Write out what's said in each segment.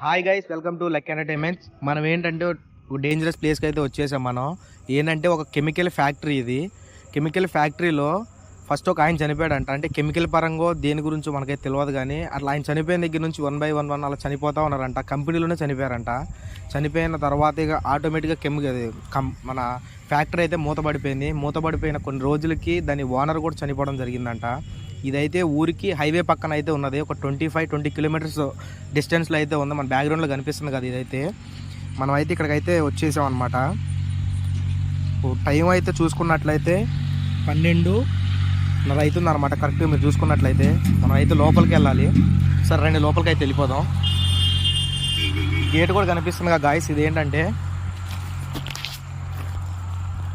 Hi guys welcome to luck entertainments మనం ఏంటంటే dangerous ప్లేస్కి అయితే వచ్చేసాం మనం. ఏంటంటే ఒక కెమికల్ ఫ్యాక్టరీ ఇది. కెమికల్ ఫ్యాక్టరీలో ఫస్ట్ ఒక ఆయన చనిపోయాడంట. అంటే కెమికల్ పరంగా దేని గురించి మనకైతే తెలియదు కానీ అట్లా ఆయన చనిపోయిన దగ్గర నుంచి వన్ బై వన్ వన్ అలా చనిపోతూ ఉన్నారంట. కంపెనీలోనే చనిపోయారంట. చనిపోయిన తర్వాత ఇక ఆటోమేటిక్గా కెమికల్ కం మన ఫ్యాక్టరీ అయితే మూతపడిపోయింది. మూతపడిపోయిన కొన్ని రోజులకి దాని ఓనర్ కూడా చనిపోవడం జరిగిందంట. ఇదైతే ఊరికి హైవే పక్కన అయితే ఉన్నది. ఒక ట్వంటీ ఫైవ్ ట్వంటీ కిలోమీటర్స్ డిస్టెన్స్లో అయితే ఉంది. మన బ్యాక్గ్రౌండ్లో కనిపిస్తుంది కదా ఇదైతే. మనం అయితే ఇక్కడికైతే వచ్చేసాం అనమాట టైం అయితే చూసుకున్నట్లయితే పన్నెండు నర అవుతుంది అనమాట కరెక్ట్గా మీరు చూసుకున్నట్లయితే మనం అయితే లోపలికి వెళ్ళాలి. సరే రెండు లోపలికి అయితే వెళ్ళిపోదాం. గేట్ కూడా కనిపిస్తుంది కదా గాయస్ ఇదేంటంటే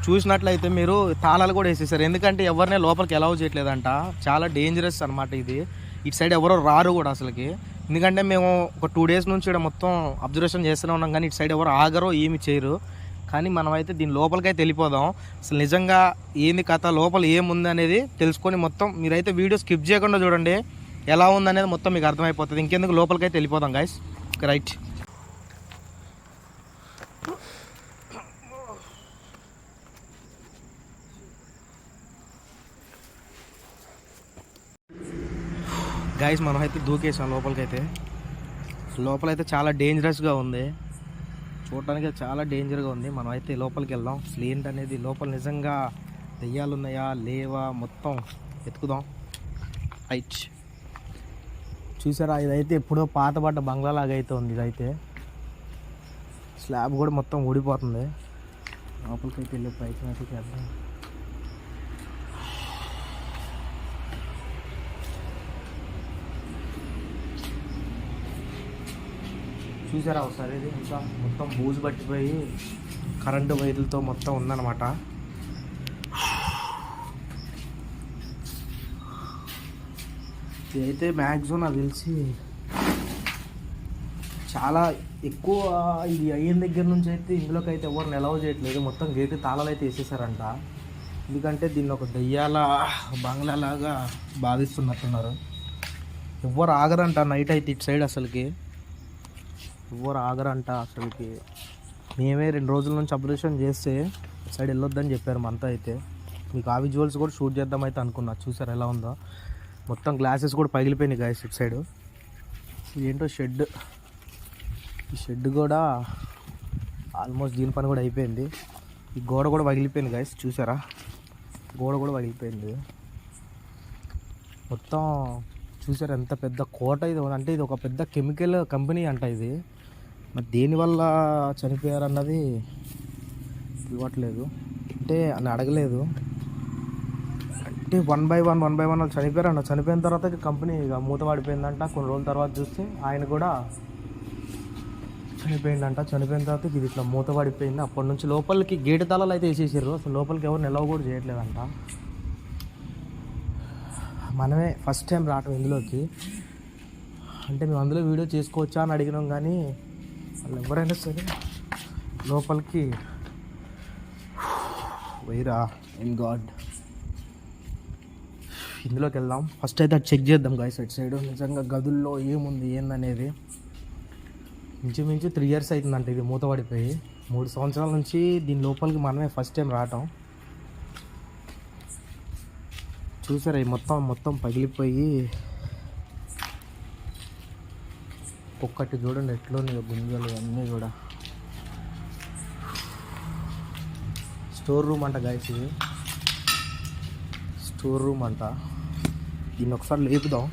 చూసినట్లయితే మీరు తాళాలు కూడా వేసేసారు. ఎందుకంటే ఎవరినే లోపలికి అలౌ చేయట్లేదంట. చాలా డేంజరస్ అనమాట ఇది. ఇటు సైడ్ ఎవరో రారు కూడా అసలుకి. ఎందుకంటే మేము ఒక టూ డేస్ నుంచి ఇక్కడ మొత్తం అబ్జర్వేషన్ చేస్తూనే ఉన్నాం కానీ ఇటు సైడ్ ఎవరు ఆగరో ఏమి చేయరు. కానీ మనమైతే దీని లోపలికైతే వెళ్ళిపోదాం. అసలు నిజంగా ఏంది కథ లోపల ఏముంది అనేది తెలుసుకొని మొత్తం మీరైతే వీడియో స్కిప్ చేయకుండా చూడండి. ఎలా ఉందనేది మొత్తం మీకు అర్థమైపోతుంది. ఇంకెందుకు లోపలికైతే వెళ్ళిపోదాం గాయస్ రైట్ గాయస్ మనం అయితే దూకేసాం లోపలికైతే. లోపలైతే చాలా డేంజరస్గా ఉంది. చూడటానికి చాలా డేంజర్గా ఉంది. మనం అయితే లోపలికి వెళ్దాం. అసలు ఏంటనేది లోపల నిజంగా దెయ్యాలు ఉన్నాయా లేవా మొత్తం ఎత్తుకుదాం రైట్ చూసారా ఇదైతే ఎప్పుడో పాతబడ్డ బంగ్లా లాగా అయితే ఉంది ఇదైతే. స్లాబ్ కూడా మొత్తం ఊడిపోతుంది. లోపలికి అయితే వెళ్ళే ప్రయత్నం అయితే చేద్దాం చూసారా ఒకసారి? ఇది ఇంకా మొత్తం బూజు పట్టిపోయి కరెంటు వైర్లతో మొత్తం ఉందన్నమాట. ఇదైతే మ్యాక్సిమం నాకు తెలిసి చాలా ఎక్కువ ఇది అయిన దగ్గర నుంచి అయితే ఇందులోకి అయితే ఎవరు నిలవ చేయట్లేదు. మొత్తం గేట్ తాళాలు అయితే వేసేసారంట. ఎందుకంటే దీన్ని ఒక దయ్యాల బంగ్లా లాగా భావిస్తున్నట్టున్నారు ఎవ్వరు ఆగరంట నైట్ అయితే ఇటు సైడ్ అసలుకి. ఎవ్వరు ఆగరంట అసలుకి. మేమే రెండు రోజుల నుంచి అబ్జర్వేషన్ చేస్తే సైడ్ వెళ్ళొద్దని చెప్పారు మనతో అయితే. మీకు ఆ విజువల్స్ కూడా షూట్ చేద్దాం అయితే అనుకున్నా. చూసారు ఎలా ఉందో? మొత్తం గ్లాసెస్ కూడా పగిలిపోయినాయి గాయస్ ఇటు సైడ్ ఏంటో షెడ్ ఈ షెడ్ కూడా ఆల్మోస్ట్ దీని పని కూడా అయిపోయింది. ఈ గోడ కూడా పగిలిపోయింది గాయస్ చూసారా? గోడ కూడా పగిలిపోయింది. మొత్తం చూసారు ఎంత పెద్ద కోట ఇది? అంటే ఇది ఒక పెద్ద కెమికల్ కంపెనీ అంట ఇది. మరి దేనివల్ల చనిపోయారన్నది ఇవ్వట్లేదు. అంటే అని అడగలేదు. అంటే one by one one by one వాళ్ళు చనిపోయారంట చనిపోయిన తర్వాత కంపెనీ ఇక మూత పడిపోయిందంట కొన్ని రోజుల తర్వాత చూస్తే ఆయన కూడా చనిపోయిందంట. చనిపోయిన తర్వాత ఇది ఇట్లా మూత పడిపోయింది అప్పటి నుంచి లోపలికి గేటు తాళాలు అయితే వేసేసారు అసలు లోపలికి ఎవరు నిలవ కూడా చేయట్లేదంట. మనమే ఫస్ట్ టైం రావటం ఇందులోకి. అంటే మేము అందులో వీడియో చేసుకోవచ్చా అని అడిగినాం కానీ వాళ్ళు ఎవరైనా సరే లోపలికి వైరా ఇన్ గాడ్ ఇందులోకి వెళ్దాం. ఫస్ట్ అయితే అది చెక్ చేద్దాం గాయస్ అటు సైడ్ నిజంగా గదుల్లో ఏముంది ఏందనేది. ఇంచుమించు త్రీ ఇయర్స్ అవుతుందంట ఇది మూతపడిపోయి. మూడు సంవత్సరాల నుంచి దీని లోపలికి మనమే ఫస్ట్ టైం రావటం. చూసారా ఈ మొత్తం మొత్తం పగిలిపోయి ఒక్కటి చూడండి ఎట్లున్నాయో గుంజలు అన్నీ కూడా. స్టోర్ రూమ్ అంట గాయస్ ఇది. స్టోర్ రూమ్ అంట. దీన్ని ఒకసారి లేపుదాం.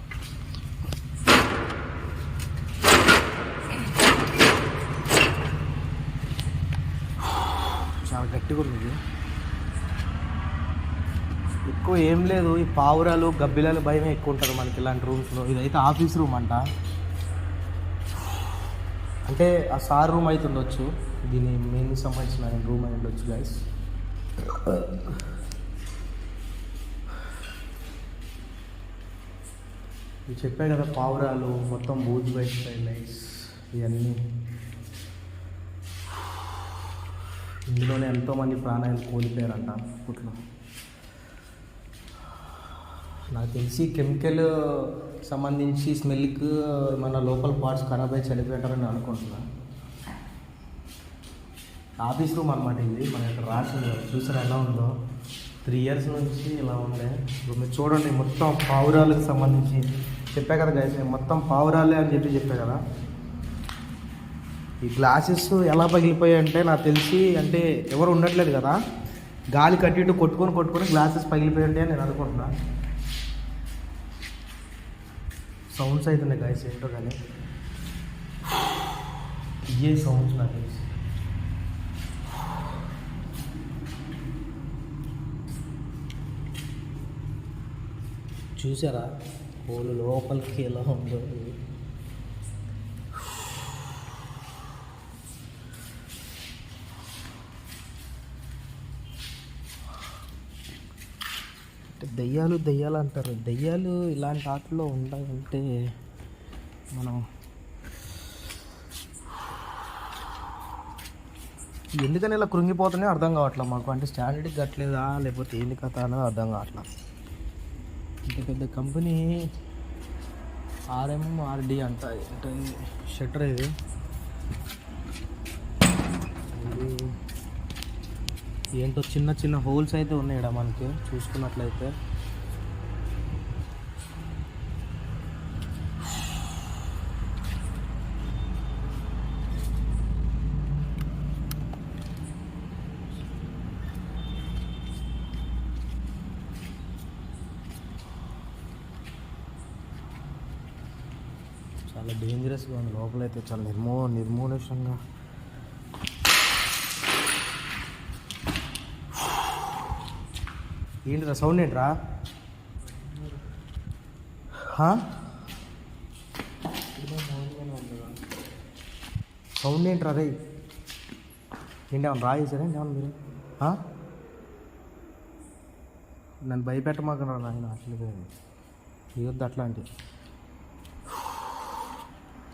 చాలా గట్టిగా ఉంది ఎక్కువ ఏం లేదు. ఈ పావురాలు గబ్బిలాలు భయమే ఎక్కువ ఉంటుంది మనకి ఇలాంటి రూమ్స్లో. ఇదైతే ఆఫీస్ రూమ్ అంట. అంటే ఆ సార్ రూమ్ అయితే ఉండొచ్చు. దీని మెయిన్ సంబంధించిన రూమ్ అయి ఉండొచ్చు గైస్ ఇది చెప్పే కదా పావురాలు మొత్తం బూజు బయట లైట్స్ ఇవన్నీ. ఇందులోనే ఎంతోమంది ప్రాణాలు కోల్పోయారంట అప్పట్లో. నాకు తెలిసి కెమికల్ సంబంధించి స్మెల్కి మన లోపల పార్ట్స్ ఖరాబ్ అయ్యి చనిపోయింటారని అనుకుంటున్నా. ఆఫీస్ రూమ్ అనమాట ఇది. మన ఇక్కడ రాసింది. చూసారు ఎలా ఉందో? త్రీ ఇయర్స్ నుంచి ఇలా ఉండే. ఇప్పుడు మీరు చూడండి మొత్తం పావురాలకు సంబంధించి చెప్పా కదా గైస్ నేను మొత్తం పావురాలే అని చెప్పి చెప్పా కదా. ఈ గ్లాసెస్ ఎలా పగిలిపోయాయి అంటే నాకు తెలిసి అంటే ఎవరు ఉండట్లేదు కదా. గాలి కట్టి ఇటు కొట్టుకొని కొట్టుకొని గ్లాసెస్ పగిలిపోయి అని నేను అనుకుంటున్నాను సౌండ్స్ అవుతున్నాయి గాయస్ ఏంటో కానీ. ఇయే సౌండ్స్ నాకు తెలిసి చూసారా? హోల్ లోపలికి ఎలా ఉందో. దయ్యాలు దయ్యాలు అంటారు. దయ్యాలు ఇలాంటి ఆటల్లో ఉండాలంటే మనం ఎందుకని ఇలా కృంగిపోతున్నాయో అర్థం కావట్లేదు మాకు. అంటే స్టాండర్డ్ కట్టలేదా లేకపోతే ఏంది కథ అనేది అర్థం కావట్లేదు. ఇంత పెద్ద కంపెనీ ఆర్ఎం ఆర్డి అంట అంటే షట్టర్ ఇది. ఏంటో చిన్న చిన్న హోల్స్ అయితే ఉన్నాయి ఇక్కడ మనకి? చూసుకున్నట్లయితే. చాలా డేంజరస్గా ఉంది. లోపలైతే చాలా నిర్మూ నిర్మూలేషంగా. ఏంటిరా సౌండ్ ఏంట్రా? సౌండ్ ఏంట్రా రే ఏంటి రా రాయేసారా ఏంటి ఏమన్నా మీరు? నన్ను భయపెట్టమాకరా నాయన? అట్లా ఇవద్దు అట్లాంటి.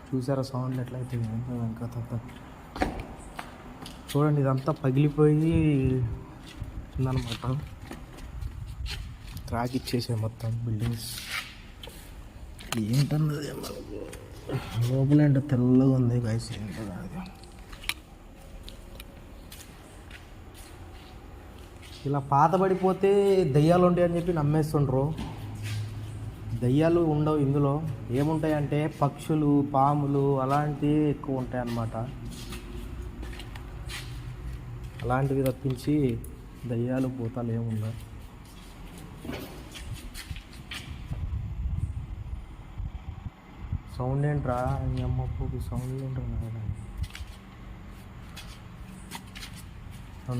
చూసారా సౌండ్ ఎట్లయితే ఇంకా తప్ప చూడండి ఇదంతా పగిలిపోయి ఉందన్నమాట. ట్రాక్ ఇచ్చేసే మొత్తం బిల్డింగ్స్. ఏంటన్నది లోపల ఏంటో తెల్లగా ఉంది గైస్ ఏంటో అది? ఇలా పాత పడిపోతే దయ్యాలు ఉంటాయి అని చెప్పి నమ్మేస్తుండ్రు. దయ్యాలు ఉండవు ఇందులో. ఏముంటాయంటే పక్షులు పాములు అలాంటివి ఎక్కువ ఉంటాయి అన్నమాట. అలాంటివి తప్పించి దయ్యాలు భూతాలు ఏముండవు. సౌండ్ ఏంట్రా? అమ్మ పూకి సౌండ్ ఏంట్రా? నాయన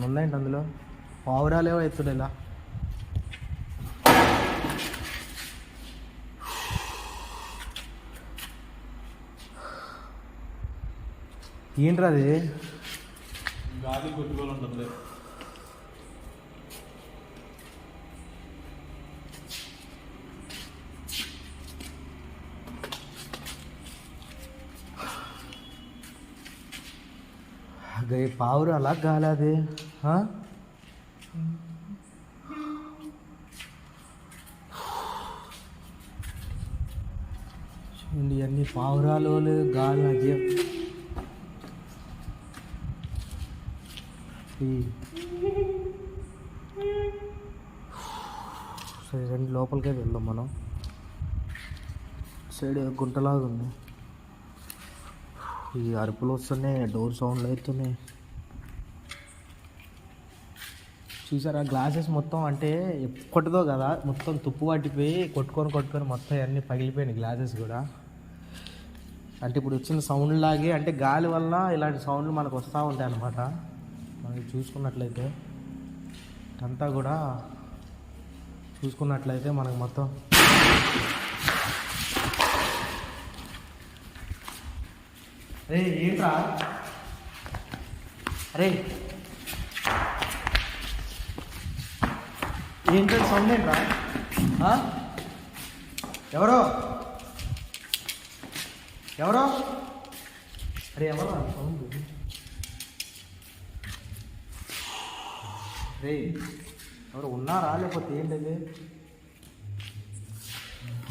ఉందేంటి అందులో? పావురాలేవో ఎత్తుడు ఇలా. ఏంట్రా అది? గాలి కొట్టుకోవాలి ఉంటుంది గై పావురాలా గాలి అది చూడండి అన్ని పావురాలు లేదు గాలి అది. సరే రెండు లోపలికే వెళ్దాం మనం. సైడ్ గుంటలాగా ఉంది. ఈ అరుపులు వస్తున్నాయి డోర్ సౌండ్లు అవుతున్నాయి. చూసారా? గ్లాసెస్ మొత్తం అంటే ఎప్పటిదో కదా మొత్తం తుప్పు పట్టిపోయి కొట్టుకొని కొట్టుకొని మొత్తం అన్నీ పగిలిపోయినాయి గ్లాసెస్ కూడా. అంటే ఇప్పుడు వచ్చిన సౌండ్ లాగే అంటే గాలి వల్ల ఇలాంటి సౌండ్లు మనకు వస్తూ ఉంటాయి అన్నమాట. మనం చూసుకున్నట్లయితే అంతా కూడా చూసుకున్నట్లయితే మనకు మొత్తం అరే ఏంట్రా? అరే ఏంటో సౌండ్ ఏంట్రా ఆ? ఎవరో ఎవరో అరే ఎవరో సౌండ్ రే ఎవరు ఉన్నారా లేకపోతే ఏంటది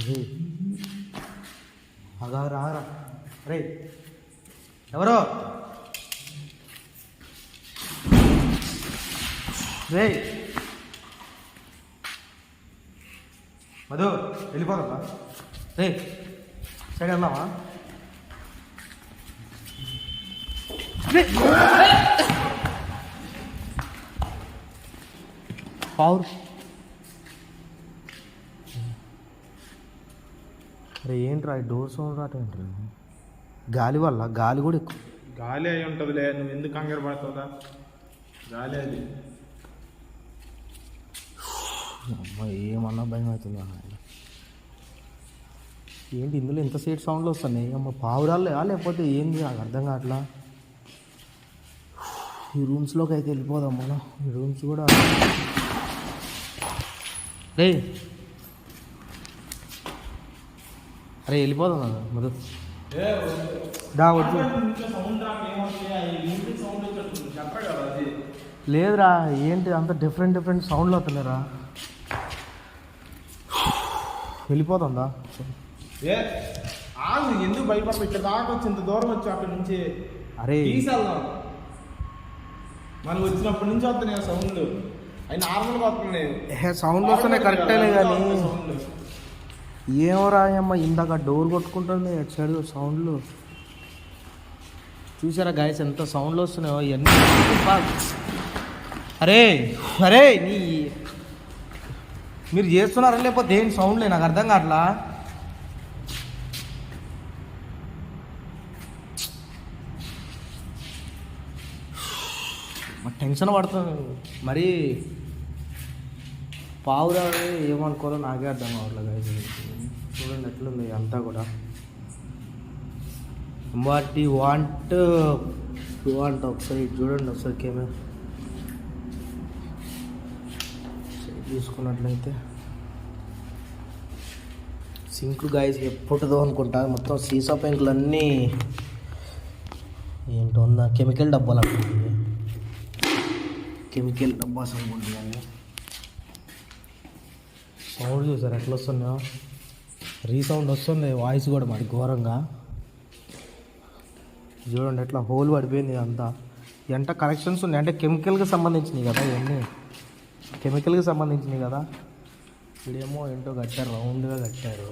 రే అగా రారా రే ఎవరో రే మధు వెళ్ళిపోదా రే సైడ్ వెళ్దామా. పావురు. అరే ఏంట్రా ఈ డోర్ సౌండ్ రాటేంట్రా గాలి వల్ల గాలి కూడా ఎక్కువ. గాలి అయి ఉంటుందిలే నువ్వు ఎందుకు కంగారు పడుతుందా గాలి అది. అమ్మ ఏమన్నా భయం అవుతుందా నాయన. ఏంటి ఇందులో ఇంత సేట్ సౌండ్లు వస్తున్నాయి? అమ్మ పావురాలు లేకపోతే ఏంది? నాకు అర్థం కావట్లా. ఈ రూమ్స్లోకి అయితే వెళ్ళిపోదాం మనం. ఈ రూమ్స్ కూడా రే అరే వెళ్ళిపోదాం మధు దా వద్దు. సౌండ్ సౌండ్ లేదురా ఏంటి అంత డిఫరెంట్ డిఫరెంట్ సౌండ్లు వస్తున్నారా వెళ్ళిపోతుందా? ఏ ఆగు ఎందుకు భయపడతావు? ఇక్కడ దాకా వచ్చి ఇంత దూరం వచ్చి అక్కడి నుంచి అరే. తీసుకెళ్దాం మనం వచ్చినప్పటి నుంచి వస్తున్నాయి సౌండ్లు అవి నార్మల్గా వస్తున్నాయి. సౌండ్ వస్తున్నాయి కరెక్టేనే కానీ. సౌండ్లు ఏమరా అమ్మ ఇందాక డోర్ కొట్టుకుంటుంది ఎటు సైడ్ సౌండ్లు చూసారా గాయస్ ఎంత సౌండ్లు వస్తున్నాయో ఇవన్నీ అరే అరే నీ మీరు చేస్తున్నారా లేకపోతే ఏం సౌండ్లే నాకు అర్థం కావట్లా? టెన్షన్ పడుతుంది మరి పావురాలు ఏమనుకోవాలో నాకే అర్థం కావట్లేదు చూడండి ఎట్లుంది అంతా కూడా. వాట్ వాంట్ వాంట్ ఒకసారి చూడండి ఒకసారి కెమెరా. చూసుకున్నట్లయితే. సింక్ గాయస్ ఎప్పుడుదో అనుకుంటా. మొత్తం సీసా పెంకులు అన్నీ ఏంటో ఉందా? కెమికల్ డబ్బాలు అనుకుంటుంది కెమికల్ డబ్బాస్ అనుకుంటున్నాను సౌండ్ చూసారు? ఎట్లా వస్తున్నాయో? రీసౌండ్ వస్తుంది. వాయిస్ కూడా మరి ఘోరంగా. చూడండి ఎట్లా హోల్ పడిపోయింది అంతా ఎంత కనెక్షన్స్ ఉన్నాయి? అంటే కెమికల్కి సంబంధించినవి కదా ఇవన్నీ. కెమికల్కి సంబంధించినవి కదా. ఇడేమో ఏంటో కట్టారు రౌండ్గా కట్టారు.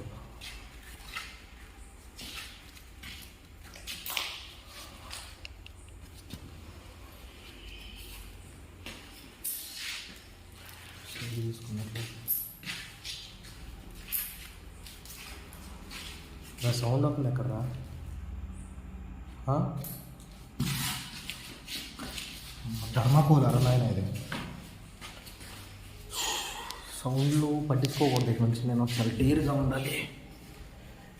నా సౌండ్ ఒక ఎక్కడరా? ధర్మకోదారా నాయన ఇది? సౌండ్లు పట్టించుకోకూడదు. ఇటు నుంచి నేను ఒకసారి డేర్గా ఉండాలి.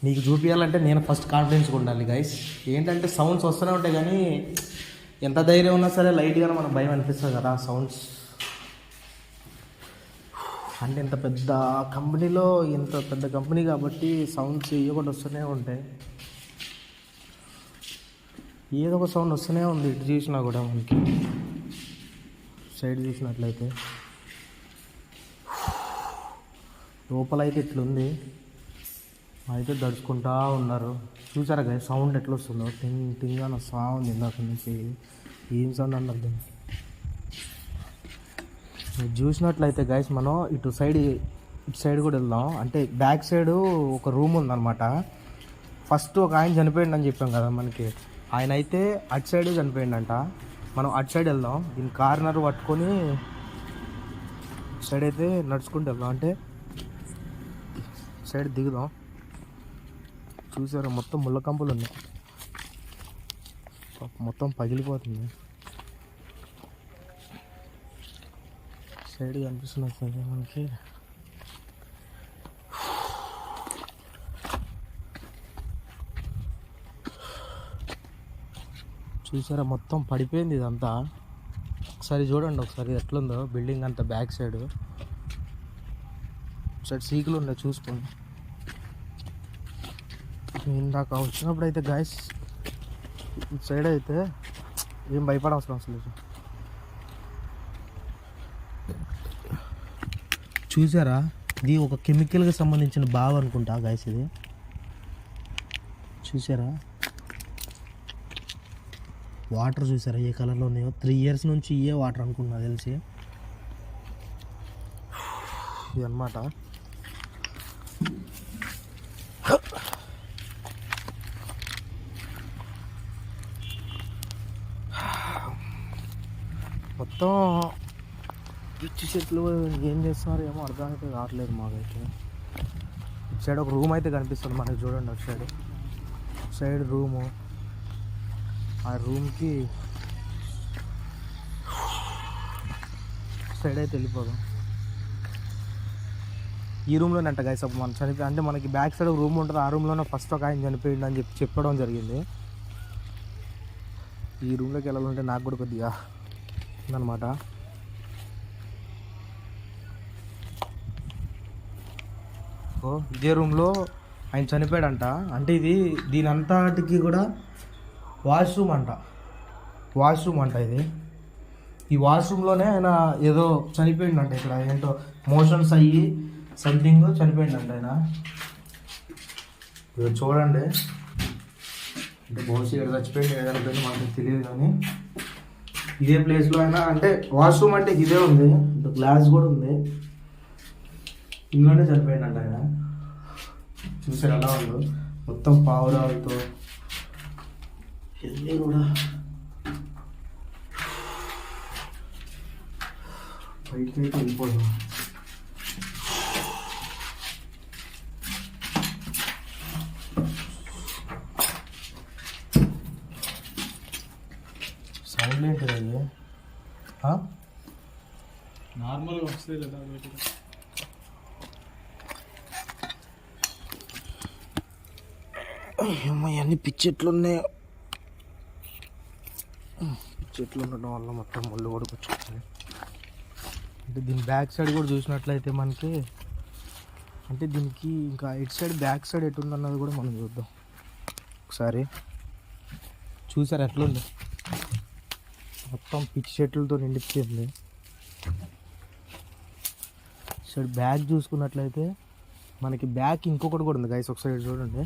నీకు చూపించాలంటే నేను ఫస్ట్ కాన్ఫిడెన్స్గా ఉండాలి గైస్ ఏంటంటే సౌండ్స్ వస్తూనే ఉంటాయి కానీ ఎంత ధైర్యం ఉన్నా సరే లైట్గా మనకు భయం అనిపిస్తుంది కదా సౌండ్స్ అంటే ఇంత పెద్ద కంపెనీలో ఇంత పెద్ద కంపెనీ కాబట్టి సౌండ్స్ ఇవి కూడా వస్తూనే ఉంటాయి. ఏదో ఒక సౌండ్ వస్తూనే ఉంది ఇటు చూసినా కూడా మనకి. సైడ్ చూసినట్లయితే. లోపల అయితే ఇట్లుంది. అయితే దడుచుకుంటా ఉన్నారు. చూసారా కదా సౌండ్ ఎట్లా వస్తుందో టింగ్ టింగ్ అని వస్తూ ఉంది ఇందాక నుంచి. ఏం సౌండ్ అన్నారు దీన్ని చూసినట్లయితే గైస్ మనం ఇటు సైడ్ ఇటు సైడ్ కూడా వెళ్దాం. అంటే బ్యాక్ సైడ్ ఒక రూమ్ ఉందన్నమాట. ఫస్ట్ ఒక ఆయన చనిపోయిండు అని చెప్పాం కదా మనకి. ఆయన అయితే అటు సైడ్ చనిపోయిండంట. మనం అటు సైడ్ వెళ్దాం. దీని కార్నర్ పట్టుకొని సైడ్ అయితే నడుచుకుంటూ వెళ్దాం. అంటే సైడ్ దిగుదాం. చూసారా మొత్తం ముళ్ళ కంపులు ఉన్నాయి. మొత్తం పగిలిపోతుంది. సైడ్ కనిపిస్తున్నది మనకి. చూసారా మొత్తం పడిపోయింది ఇదంతా. ఒకసారి చూడండి ఒకసారి ఎట్లుందో. బిల్డింగ్ అంతా బ్యాక్ సైడ్ సైడ్ సీకులు ఉన్నాయి చూసుకోండి. ఇందాక వచ్చినప్పుడు అయితే గాయస్ ఇటు సైడ్ అయితే ఏం భయపడవసరం అసలు లేదు. చూసారా? ఇది ఒక కెమికల్కి సంబంధించిన బావ్ అనుకుంటా గాయస్ ఇది. చూసారా? వాటర్ చూసారా? ఏ కలర్లో ఉన్నాయో? త్రీ ఇయర్స్ నుంచి ఇయే వాటర్ అనుకున్నా తెలిసి. ఇది అనమాట మొత్తం పిచ్చి చెట్లు ఏం చేస్తున్నారు ఏమో అర్థమైతే కావట్లేదు మాకైతే. ఇటు సైడ్ ఒక రూమ్ అయితే కనిపిస్తుంది మనకి చూడండి అటు సైడ్ సైడ్ రూము ఆ రూమ్కి సైడ్ అయితే వెళ్ళిపోదాం. ఈ రూమ్లోనే అంట గైస్ అప్పుడు మనం చనిపోయి అంటే మనకి బ్యాక్ సైడ్ ఒక రూమ్ ఉంటుంది ఆ రూమ్లోనే ఫస్ట్ ఒక ఆయన చనిపోయింది అని చెప్పి చెప్పడం జరిగింది. ఈ రూమ్లోకి వెళ్ళాలంటే నాకు కూడా కొద్దిగా ఉందన్నమాట ఇదే రూమ్లో ఆయన చనిపోయాడంట. అంటే ఇది దీని అంతటికి కూడా వాష్రూమ్ అంట. వాష్రూమ్ అంట ఇది. ఈ వాష్రూమ్లోనే ఆయన ఏదో చనిపోయిందంట ఇక్కడ. ఏంటో మోషన్స్ అయ్యి సంథింగ్ చనిపోయిందంట ఆయన. ఇది చూడండి. అంటే బహుశా ఇక్కడ చచ్చిపోయింది ఇక్కడ మనకు తెలియదు కానీ. ఇదే ప్లేస్లో అయినా అంటే వాష్రూమ్ అంటే ఇదే ఉంది. గ్లాస్ కూడా ఉంది. ఇంట్లోనే చనిపోయిందంట ఆయన చూసారు ఎలా ఉందో? మొత్తం పావురాలతో. ఇవన్నీ కూడా. బయటికి అయితే వెళ్ళిపోదాం. సౌండ్ ఆ? నార్మల్గా వస్తుంది కదా అన్ని పిచ్చెట్లు ఉన్నాయి పిచ్చెట్లు ఉండడం వల్ల మొత్తం ముళ్ళు కూడా అంటే దీని బ్యాక్ సైడ్ కూడా చూసినట్లయితే మనకి అంటే దీనికి ఇంకా ఇటు సైడ్ బ్యాక్ సైడ్ ఎటుందన్నది కూడా మనం చూద్దాం. ఒకసారి చూసారు ఎట్లుంది? మొత్తం పిచ్చి చెట్లతో నిండిపోయింది. సైడ్ బ్యాక్ చూసుకున్నట్లయితే మనకి బ్యాక్ ఇంకొకటి కూడా ఉంది గైస్ ఒకసారి చూడండి.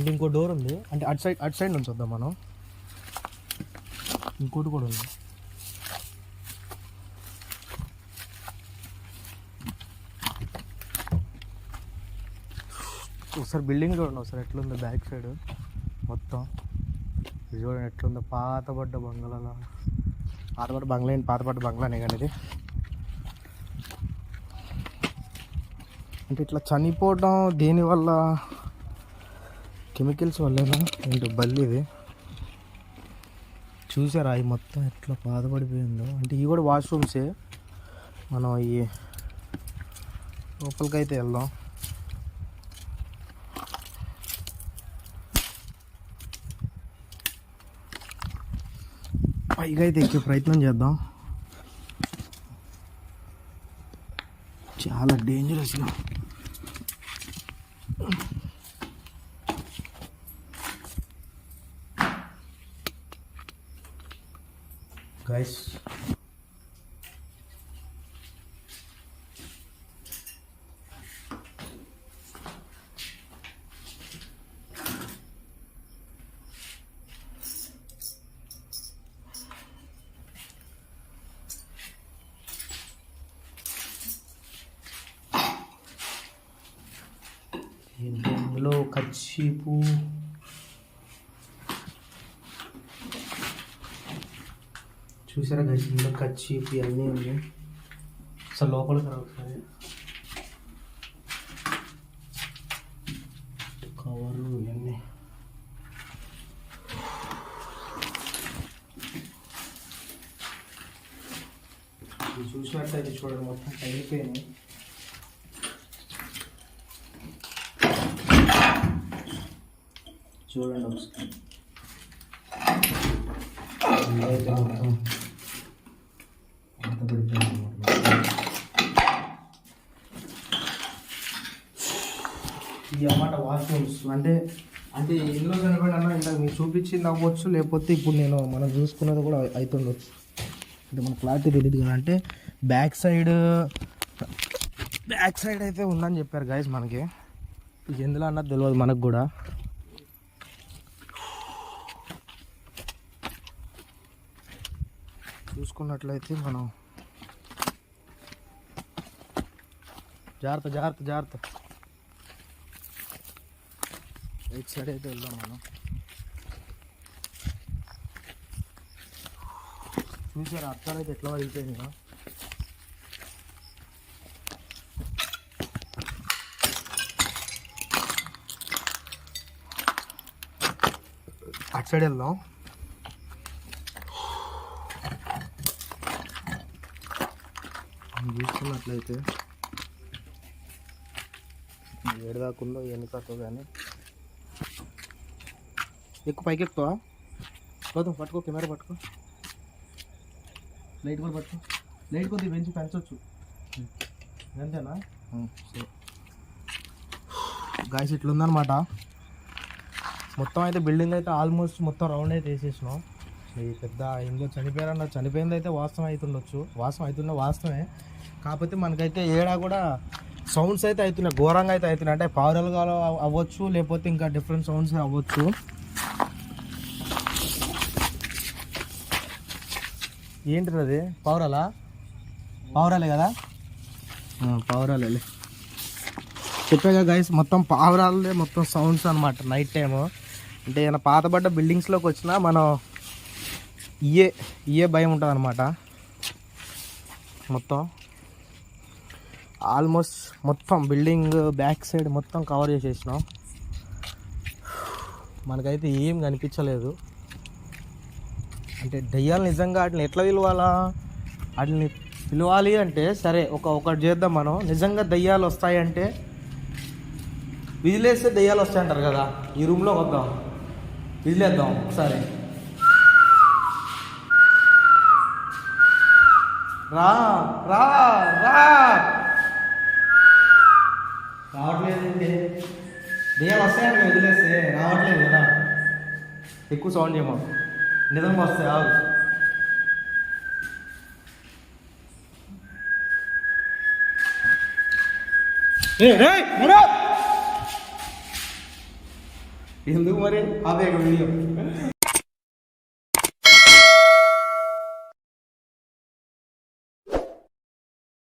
అంటే ఇంకో డోర్ ఉంది. అంటే అటు సైడ్ అటు సైడ్ నుంచి వద్దాం మనం. ఇంకోటి కూడా ఉంది. ఒకసారి బిల్డింగ్ చూడండి ఒకసారి ఎట్లుందో బ్యాక్ సైడ్ మొత్తం. ఇది చూడండి ఎట్లుందో పాతబడ్డ బంగ్లాల. పాతపడ్డ బంగ్లా ఏంటి? పాతపడ్డ బంగ్లానే కానీ ఇది. అంటే ఇట్లా చనిపోవడం దేనివల్ల? కెమికల్స్ వల్లేనా? ఏంటో బల్లి ఇది? చూసారా ఈ మొత్తం ఎట్లా బాధపడిపోయిందో? అంటే ఇవి కూడా వాష్రూమ్సే మనం ఈ లోపలికైతే వెళ్దాం. పైగా అయితే ఎక్కే ప్రయత్నం చేద్దాం. చాలా డేంజరస్గా గైస్ ఏంటి ఇందులో కచ్చిపు చూసారా గైస్ ఇందులో కచ్చి ఇవన్నీ ఉన్నాయి. అసలు లోపలికి రా కవరు ఇవన్నీ. చూసినట్టయితే చూడండి మొత్తం తగిలిపోయినాయి చూడండి ఒకసారి ఇదైతే మొత్తం అంత పడిపోయింది అన్నమాట. ఈ అన్నమాట వాష్రూమ్స్ అంటే అంటే ఇందులో కనబడి అన్న మీకు చూపించింది అవ్వచ్చు లేకపోతే ఇప్పుడు నేను మనం చూసుకున్నది కూడా అవుతుండొచ్చు అంటే మన క్లారిటీ తెలియదు కదా అంటే బ్యాక్ సైడ్ బ్యాక్ సైడ్ అయితే ఉందని చెప్పారు గాయస్ మనకి. ఇది ఎందులో అన్నది తెలియదు మనకు కూడా. చూసుకున్నట్లయితే మనం జాగ్రత్త జాగ్రత్త జాగ్రత్త. రైట్ సైడ్ అయితే వెళ్దాం మనం. చూసారా అయితే ఎట్లా వెళ్ళిపోయింది కదా. అటు సైడ్ వెళ్దాం. చూసుకున్నట్లయితే ఏడు దాకుందో ఎన్ని కానీ ఎక్కువ పైకి ఎక్కువ. పోతాం పట్టుకో కెమెరా పట్టుకో. లైట్ కూడా పట్టుకో. లైట్ కొద్దిగా పెంచి పెంచవచ్చు అంతేనా? సరే. గాయస్ ఇట్లా ఉందన్నమాట మొత్తం అయితే బిల్డింగ్ అయితే ఆల్మోస్ట్ మొత్తం రౌండ్ అయితే వేసేసినాం. ఈ పెద్ద ఇందులో చనిపోయారన్న చనిపోయింది అయితే వాస్తవం అవుతుండొచ్చు వాస్తవం అవుతున్న వాస్తవమే. కాకపోతే మనకైతే ఏడా కూడా సౌండ్స్ అయితే అవుతున్నాయి ఘోరంగా అయితే అవుతున్నాయి అంటే పావురాలుగా అవ్వచ్చు లేకపోతే ఇంకా డిఫరెంట్ సౌండ్స్ అవ్వచ్చు. ఏంటిది అది పావురాలా? పావురాలే కదా? పావురాలే చెప్పాగా గైస్ మొత్తం పావురాలే మొత్తం సౌండ్స్ అనమాట నైట్ టైము అంటే ఏమైనా పాతబడ్డ బిల్డింగ్స్లోకి వచ్చినా మనం ఇయే ఇయే భయం ఉంటుంది అనమాట మొత్తం ఆల్మోస్ట్ మొత్తం బిల్డింగ్ బ్యాక్ సైడ్ మొత్తం కవర్ చేసేసినాం. మనకైతే ఏం కనిపించలేదు. అంటే దయ్యాలు నిజంగా వాటిని ఎట్లా పిలవాలా? వాటిని పిలవాలి అంటే సరే ఒక ఒకటి చేద్దాం మనం. నిజంగా దయ్యాలు వస్తాయంటే విజిలేస్తే దయ్యాలు వస్తాయంటారు కదా? ఈ రూమ్లో వద్దాం. విజిలేద్దాం ఒకసారి. రా రా రా. రావట్లేదు ఏంటి దయ్యాలు వస్తాయంటే వదిలేస్తే రావట్లేదు కదా? ఎక్కువ సౌండ్ చేయమా నిజంగా వస్తాయి ఆగు ఎందుకు మరి అదే వీడియో